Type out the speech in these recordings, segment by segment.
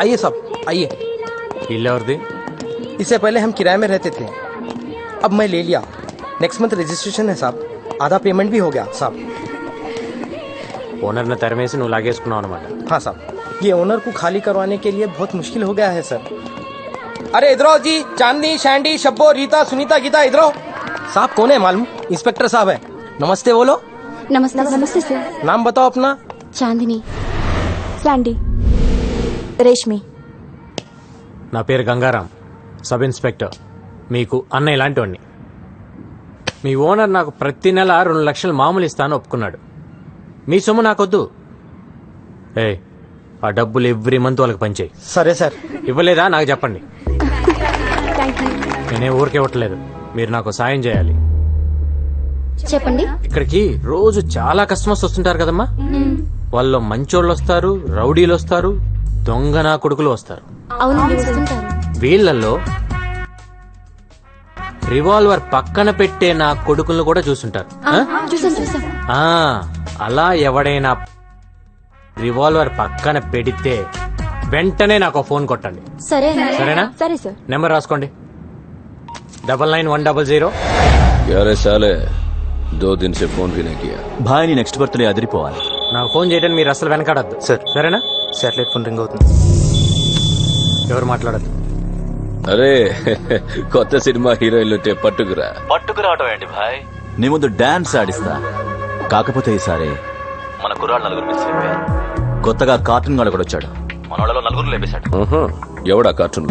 आइए साहब आइए ఇల్లు ఎవరిది इससे पहले हम किराए में रहते थे अब मैं ले लिया नेक्स्ट मंथ रजिस्ट्रेशन है साहब आधा पेमेंट भी हो गया साहब ఓనర్ని తరిమేసి నువ్వు లాగేసుకున్నావు అనమాట हाँ साहब ये ओनर को खाली करवाने के लिए बहुत मुश्किल हो गया है सर अरे इधर आओ जी चांदनी शैंडी शब्बो रीता सुनीता गीता इधर आओ साहब कौन है मालूम इंस्पेक्टर साहब है नमस्ते बोलो నమస్తే నమస్తే సార్ नाम बताओ अपना చాందిని శాండీ రేష్మి. నా పేరు గంగారాం. Sub inspector. మీకు అన్న ఇలాంటి వాడిని మీ ఓనర్ నాకు ప్రతి నెల రెండు లక్షలు మామూలు ఇస్తాను ఒప్పుకున్నాడు. మీ సొమ్ము నాకొద్దు. ఏ ఆ డబ్బులు ఎవ్రీ మంత్ వాళ్ళకి పంచేయి సరే సార్. ఇవ్వలేదా? నాకు చెప్పండి. నేనే ఊరికే ఇవ్వట్లేదు. మీరు నాకు సాయం చేయాలి. చెప్పండి. ఇక్కడికి రోజు చాలా కస్టమర్స్ వస్తుంటారు కదమ్మా. వాళ్ళు మంచోళ్ళు వస్తారు రౌడీలు వస్తారు దొంగ నా కొడుకులు వస్తారు అవునండి వస్తుంటారు వీళ్ళల్లో రివాల్వర్ పక్కన పెట్టే నా కొడుకులను కూడా చూసుంటారు ఆ? చూసాం చూసాం ఆ, అలా ఎవడైనా రివాల్వర్ పక్కన పెడితే వెంటనే నాకు ఫోన్ కొట్టండి సరే సరేనా సరే సార్ నెంబర్ రాసుకోండి double nine one double zero क्या रे साले दो दिन से फोन भी नहीं किया భాయ్ నీ నెక్స్ట్ బర్త్డే అదిరిపోవాలి నాకు ఫోన్ చేయడానికి మీరు అసలు వెనకాడద్దు సార్. సరేనా శాటిలైట్ ఫోన్ రింగ్ అవుతుంది. ఎవరు మాట్లాడద్దు అరే కొత్త సినిమా హీరోయిన్లు ఉంటే పట్టుకురా. పట్టుకు రావటం ఏంటి భాయ్? నీ ముందు డాన్స్ ఆడిస్తా. కాకపోతే ఈసారి మన కుర్రాడు నలుగురు మిస్ కొత్తగా కార్టూన్ గాడు కూడా వచ్చాడు. మన వాళ్ళలో నలుగురు లేపేశాడు. ఎవడా కార్టూన్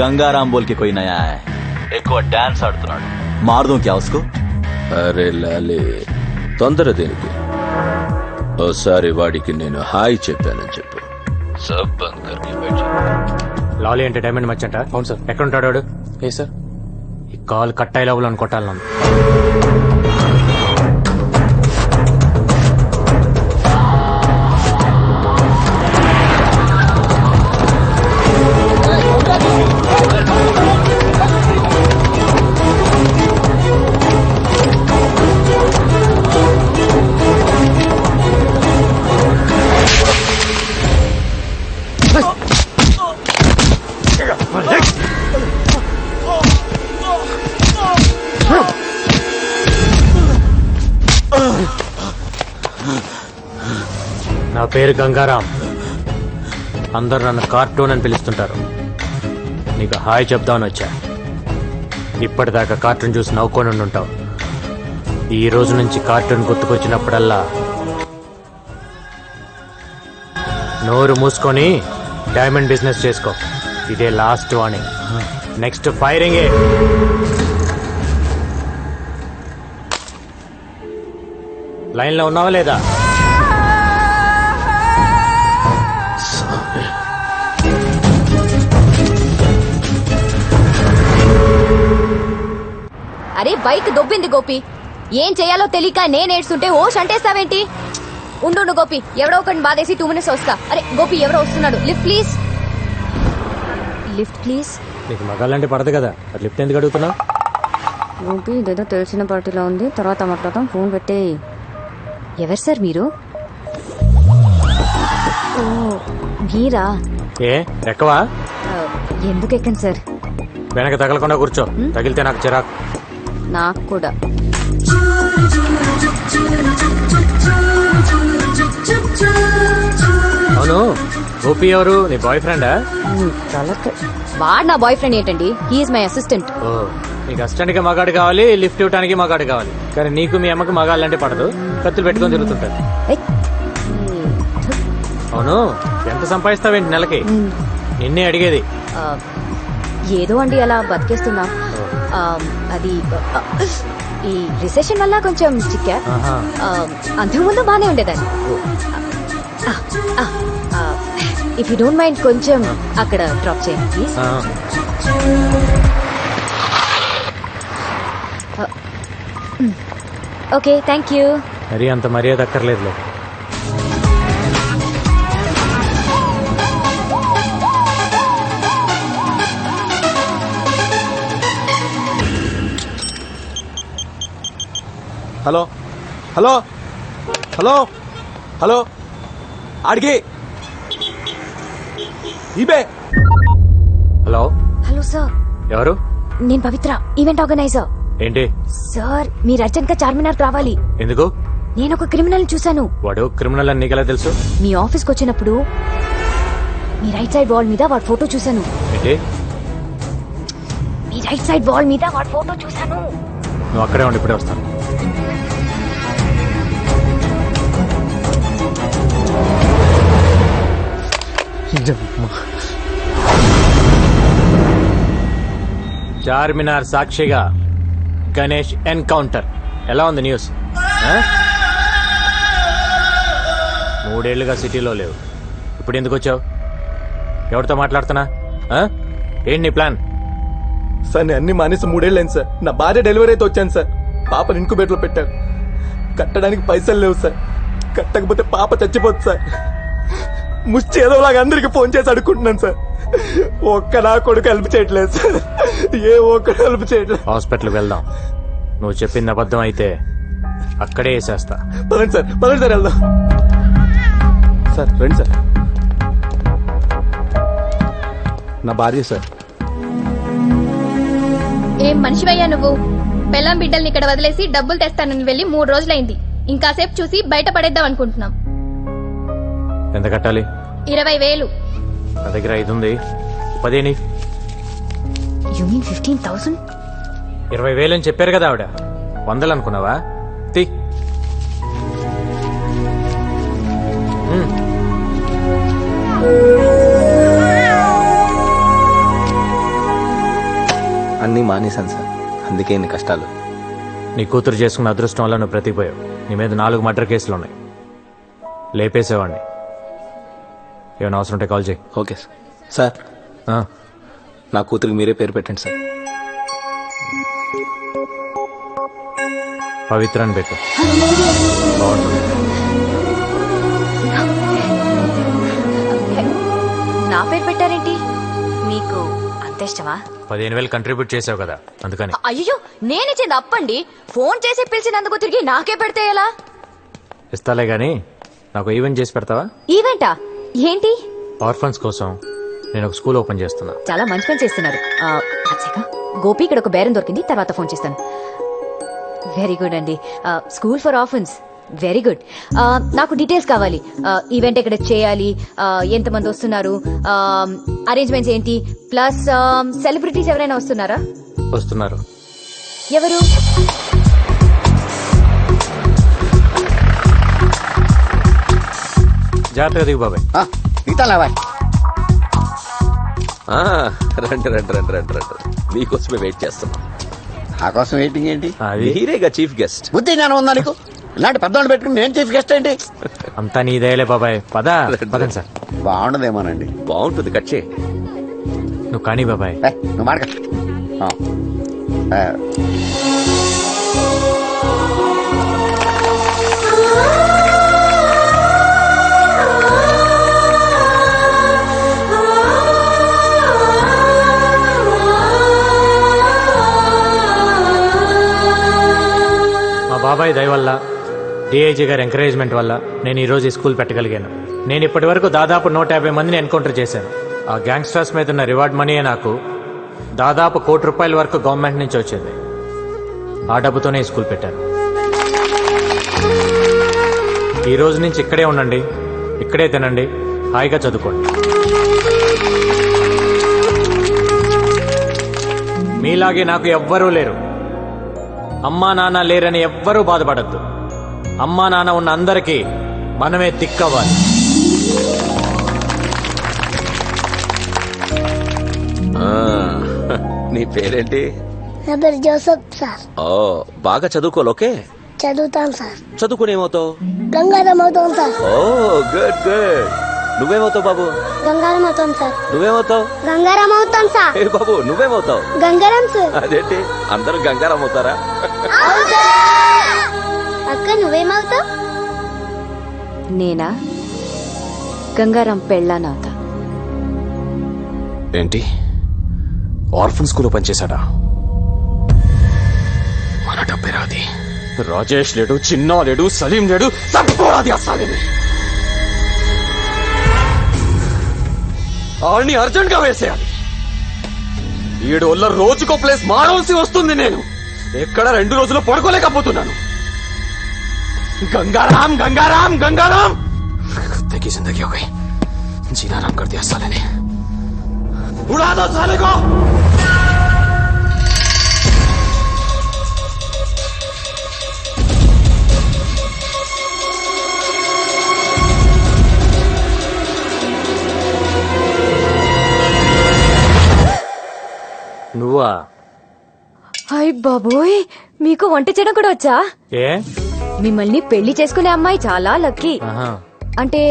గంగారాం బోల్కి పోయి నయా. హై. ఎక్కువ డాన్స్ ఆడుతున్నాడు. మారుదాం క్యా ఉస్కో అరే లాలే తొందర దేనికి? ఓసారి వాడికి నేను హాయ్ చెప్పానని చెప్పు. సబ్ బంద్ కర్కే బైఠ లాలీ ఎంటర్టైన్మెంట్ మర్చెంట అవును సార్. ఎక్కడ ఉంటాడు వాడు? ఏ సార్? ఈ కాల్ కట్ అయ్యే లోపల కొట్టాలి పేరు గంగారాం. అందరు నన్ను కార్టూన్ అని పిలుస్తుంటారు. నీకు హాయ్ చెప్దామని వచ్చా. ఇప్పటిదాకా కార్టూన్ చూసి నవ్వుకొని ఉంటావు ఈ రోజు నుంచి కార్టూన్ గుర్తుకొచ్చినప్పుడల్లా నోరు మూసుకొని డైమండ్ బిజినెస్ చేసుకో. ఇదే లాస్ట్ వార్నింగ్. నెక్స్ట్ ఫైరింగే. లైన్లో ఉన్నావా లేదా? బైక్ దొబ్బింది గోపి. ఏం చేయాలో తెలియక నేను ఏడ్చుంటే ఓష్ అంటేస్తావేంటి ఉండు గోపి ఎవడో ఒకటి బాధేసి టూ మినిట్స్ వస్తా. అరే గోపి ఎవరో వస్తున్నాడు. లిఫ్ట్ ప్లీజ్ లిఫ్ట్ ప్లీజ్ నీకు మగాలంటే పడదు కదా. లిఫ్ట్ ఎందుకు అడుగుతున్నావు? గోపి ఇదేదో తెలిసిన పార్టీలో ఉంది. తర్వాత మాట్లాడతాం ఫోన్ పెట్టే. ఎవరు సార్ మీరు? ఓ మీరా? ఏ ఎక్కవా? ఎందుకు ఎక్కండి సార్? వెనక తగలకుండా కూర్చో. తగిలితే నాకు చిరాకు. నాకు కూడా. అవును. గోపి ఎవరు? నీ బాయ్ ఫ్రెండా వాడు నా బాయ్ ఫ్రెండ్ ఏంటండి? హీఈస్ మై అసిస్టెంట్ ఓ నీకు అసిస్టెంట్గా మగాడు కావాలి లిఫ్ట్ ఇవ్వడానికి మగాడు కావాలి. కానీ నీకు మీ అమ్మకి మగాళ్ళంటే పడదు. కత్తులు పెట్టుకొని తిరుగుతుంటారు. అవును. ఎంత సంపాదిస్తావేంటి నెలకి? నిన్నే అడిగేది. ఏదో అండి అలా బతికేస్తున్నా. అది ఈ రిసెషన్ వల్ల కొంచెం చిక్కా. ఆహా. ఆ, అంతకుముందు బాగానే ఉండేదాన్ని. ఇఫ్ యూ డోంట్ మైండ్ కొంచెం అక్కడ డ్రాప్ చేయండి ప్లీజ్ ఓకే థ్యాంక్ యూ మరీ అంత మర్యాద అక్కర్లేదులే. హలో హలో హలో హలో ఆడికి ఇబే హలో. Hello sir. ఎవరు? నేను పవిత్ర ఈవెంట్ ఆర్గనైజర్. ఏంటి? సార్ మీరు అర్జెంట్గా చార్మినార్ రావాలి. ఎందుకు? నేను ఒక క్రిమినల్ చూశాను. వాడు క్రిమినల్ అని నీకెలా తెలుసు? మీ ఆఫీస్కి వచ్చినప్పుడు మీ రైట్ సైడ్ వాల్ మీద వాడి ఫోటో చూశాను. ఏంటి? మీ రైట్ సైడ్ వాల్ మీద వాడి ఫోటో చూశాను. నువ్వు అక్కడే ఉండి ఇప్పుడే వస్తాను. చార్మినార్ సాక్షిగా గణేష్ ఎన్కౌంటర్. ఎలా ఉంది న్యూస్? మూడేళ్ళుగా సిటీలో లేవు. ఇప్పుడు ఎందుకు వచ్చావు? ఎవరితో మాట్లాడుతున్నా? ఏంటి నీ ప్లాన్? సార్ నేను అన్ని మానేసి మూడేళ్ళైంది సార్. నా భార్య డెలివరీ అయితే వచ్చాను సార్. పాపను ఇంకుబేట్లో పెట్టారు. కట్టడానికి పైసలు లేవు సార్. కట్టకపోతే పాప చచ్చిపోతుంది సార్. ముష్టి ఏదోలాగా అందరికి ఫోన్ చేసి అడుక్కుంటున్నాను సార్. ఒక్క నా కొడుకు హెల్ప్ చేయట్లేదు సార్. ఏ ఒక్కడు హెల్ప్ చేయట్లేదు. హాస్పిటల్కి వెళ్దాం. నువ్వు చెప్పింది అబద్ధం అయితే అక్కడే వేసేస్తా. పదండి సార్ పదండి సార్ వెళ్దాం. సార్ రండి సార్. నా భార్య సార్. ఏం మనిషివయ్యా నువ్వు? పెళ్ళం బిడ్డల్ని ఇక్కడ వదిలేసి డబ్బులు తెస్తానని వెళ్ళి మూడు రోజులైంది. ఇంకాసేపు చూసి బయట పడేద్దాం అనుకుంటున్నాం. ఎంత కట్టాలి? ఇరవై వేలు. నా దగ్గర ఐదు ఉంది. పదేని. యూ మీన్ ఫిఫ్టీన్ థౌసండ్ ఇరవై వేలు అని చెప్పారు కదా ఆవిడ. వందలు అనుకున్నావా? తీ. ఉమ్, అన్నీ మానేశాను సార్. అందుకే ఇన్ని కష్టాలు. నీ కూతురు చేసుకున్న అదృష్టం వల్ల నువ్వు బ్రతికిపోయావు. నీ మీద నాలుగు మర్డర్ కేసులు ఉన్నాయి. లేపేసేవాడిని. ఏమైనా అవసరం ఉంటే కాల్ చేయి. Okay sir. సార్ ఆ, నా కూతురికి మీరే పేరు పెట్టండి సార్. పవిత్ర అని పెట్టు. బాగుంటుంది. నా పేరు పెట్టారేంటి? మీకు అంత ఇష్టమా? పదిహేను వేలు కంట్రిబ్యూట్ చేసావు కదా అందుకని. అయ్యో నేనిచ్చింది అప్పండి. ఫోన్ చేసి పిలిచినందుకు తిరిగి నాకే పెడితే ఎలా? ఇస్తాలే గాని నాకు ఈవెంట్ చేసి పెడతావా? ఈవెంటా? ఏంటి? ఆర్ఫన్స్ కోసం నేను ఒక స్కూల్ ఓపెన్ చేస్తున్నా. చాలా మంచి పని చేస్తున్నారు. ఆ, గోపి ఇక్కడ ఒక బేరం దొరికింది తర్వాత ఫోన్ చేస్తాను. వెరీ గుడ్ అండి. School for orphans very good నాకు డీటెయిల్స్ కావాలి. ఈవెంట్ ఎక్కడ చేయాలి? ఆ, ఎంతమంది వస్తున్నారు? అరేంజ్మెంట్స్ ఏంటి? ప్లస్ సెలబ్రిటీస్ ఎవరైనా వస్తున్నారా? వస్తున్నారు. ఎవరు? జాగ్రత్తగా దిగు బాబాయ్. ఆ, రండి రండి రండి రండి రండి. మీకోసమే వెయిట్ చేస్తున్నాం. నా కోసం వెయిటింగ్ ఏంటి? మీరేగా చీఫ్ గెస్ట్ బుద్ధి జ్ఞానం ఉందా నీకు? ఇలాంటి పెద్దవాళ్ళు పెట్టుకుని నేను చీఫ్ గెస్ట్ ఏంటి? అంతా నీదేలే బాబాయ్. పద పదండి సార్. బాగుండదేమోనండి. బాగుంటుంది కట్ చేయి. నువ్వు కానీ బాబాయ్ నువ్వు మాడక బాబాయ్ దయ వల్ల డిఐజీ గారి ఎంకరేజ్మెంట్ వల్ల నేను ఈరోజు ఈ స్కూల్ పెట్టగలిగాను. నేను ఇప్పటి వరకు దాదాపు నూట యాభై మందిని ఎన్కౌంటర్ చేశాను. ఆ గ్యాంగ్స్టర్స్ మీద ఉన్న రివార్డ్ మనీయే నాకు దాదాపు కోటి రూపాయల వరకు గవర్నమెంట్ నుంచి వచ్చింది. ఆ డబ్బుతోనే ఈ స్కూల్ పెట్టాను. ఈ రోజు నుంచి ఇక్కడే ఉండండి ఇక్కడే తినండి హాయిగా చదువుకోండి. మీలాగే నాకు ఎవ్వరూ లేరు. అమ్మా నాన్న లేరని ఎవ్వరూ బాధపడద్దు. అమ్మా నాన్న ఉన్న అందరికీ మనమే దిక్కవ్వాలి ఆ, నీ పేరేంటి? నా పేరు జోసఫ్ సార్. ఓ బాగా చదువుకోవాలి ఓకే? చదువుతాను సార్. చదువుకుని ఏమవుతావు? గంగారం అవుతాం సార్. Oh good good. నువ్వేమవుతావు బాబు? గంగారం అవుతాం సార్. నువ్వేమవుతావు? గంగారం అవుతాం సార్. ఏ బాబు నువ్వేమవుతావు? గంగారం సార్. అదేంటి? అందరూ గంగారం అవుతారా? అక్క నువ్వేమవుతావు? నేనా? గంగారాం పెళ్ళానాథ ఏంటి? ఆర్ఫన్ స్కూల్లో పనిచేశాడా? మన డబ్బే రాది. రాజేష్ లేడు చిన్నా లేడు సలీం లేడు తట్టుకోరాది అసలు ఆడిని అర్జెంట్ గా వేసేయాలి ఈడు వల్ల రోజుకో ప్లేస్ మారవలసి వస్తుంది నేను ఎక్కడ రెండు రోజులు పడుకోలేకపోతున్నాను गंगाराम गंगाराम गंगाराम कुत्ते की जिंदगी हो गई जीना आराम कर दिया साले ने उड़ा दो साले को హాయ్ బాబోయ్ మీకు వంట చేయడం కూడా వచ్చా? ఏ? మిమ్మల్ని పెళ్ళి చేసుకునే అమ్మాయి చాలా లక్కీ. ఆహా. అంటే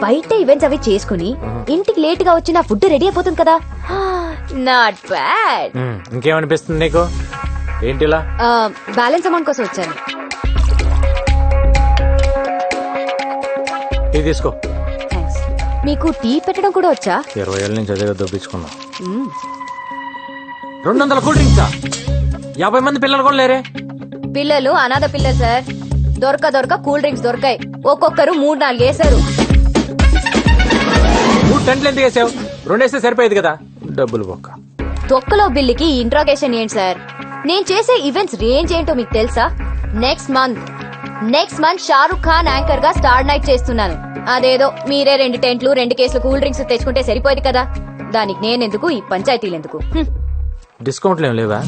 బయట ఈవెంట్స్ అవి చేసుకుని ఇంటికి లేట్గా వచ్చి నా ఫుడ్ రెడీ అయిపోతుంది కదా. నాట్ బ్యాడ్ ఉమ్, ఇంకేమనిపిస్తుంది నీకు? ఏంటిలా బ్యాలెన్స్ అమౌంట్ కోసం వచ్చాను. ఇది తీసుకో. థ్యాంక్స్ మీకు టీ పెట్టడం కూడా వచ్చా? ఇరవై ఏళ్ళ నుంచి అదే దొప్పించుకున్నా మ్మ్. రెండు వందల కూల్ డ్రింక్సా యాభై మంది పిల్లలు కూడా లేరే. పిల్లలు అనాథ పిల్లలు సార్. దొరక దొరక కూల్ డ్రింక్స్ దొరకాయి. ఒక్కొక్కరు మూడు నాలుగు వేశారు. మూడు టెంట్లు ఎందుకు వేసావు? రెండు వేస్తే సరిపోయేది కదా. డబ్బులు బొక్క. తొక్కలో బిల్లుకి ఇంట్రాగేషన్ ఏంటి సార్? నేను చేసే ఈవెంట్స్ రేంజ్ ఏంటో మీకు తెలుసా? Next month next month Shahrukh Khan యాంకర్గా star night చేస్తున్నాను. అదేదో మీరే రెండు టెంట్లు రెండు కేసులు కూల్ డ్రింక్స్ తెచ్చుకుంటే సరిపోయేది కదా. దానికి నేనెందుకు? ఈ పంచాయతీలు ఎందుకు. డిస్కౌంట్లు ఏం లేవా?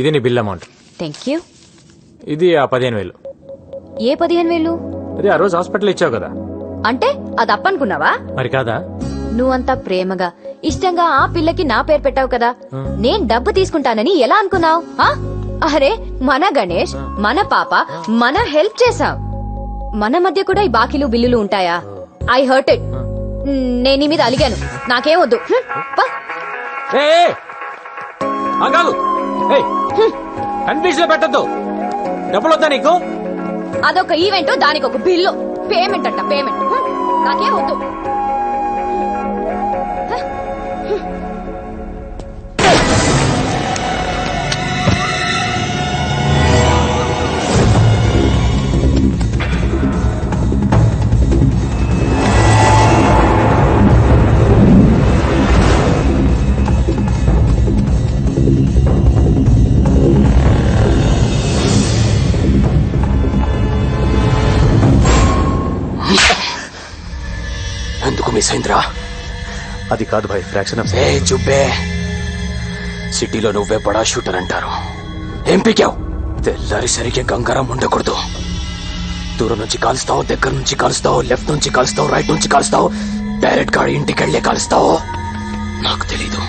ఇది నీ బిల్ అమౌంట్. థ్యాంక్ యూ ఇది ఆ పదిహేను వేలు. ఏ పదిహేను వేలు? అది ఆ రోజు హాస్పిటల్ ఇచ్చావు కదా. అంటే అది అప్పనుకున్నావా? మరి కాదా? నువ్వంతా ప్రేమగా ఇష్టంగా ఆ పిల్లకి నా పేరు పెట్టావు కదా. నేను డబ్బు తీసుకుంటానని ఎలా అనుకున్నావు? అరే మన గణేష్ మన పాప మన హెల్ప్ చేసావు మన మధ్య కూడా ఈ బాకీలు బిల్లులు ఉంటాయా? ఐ హర్ట్ ఇట్ నేను నీ మీద అలిగాను. నాకేం వద్దు. కన్ఫ్యూజన్ పెట్టద్దు. డబ్బులు వద్దా నీకు? అదొక ఈవెంట్ దానికి ఒక బిల్లు. పేమెంట్ అంట పేమెంట్ నాకేం వద్దు. మిస్ అయిందిరా అది కాదు భాయ్ ఫ్రాక్షన్ ఆఫ్ ఏ చుబ్బే సిటీలో నువ్వే బడా షూటర్ అంటారు. ఏం పీకావు? తెల్లారి సరిగ్గా గంగారం ఉండకూడదు. దూరం నుంచి కాలుస్తావు దగ్గర నుంచి కాలుస్తావు లెఫ్ట్ నుంచి కాలుస్తావు రైట్ నుంచి కాలుస్తావు డైరెక్ట్గా ఇంటికి వెళ్ళే కాలుస్తావు. నాకు తెలీదు.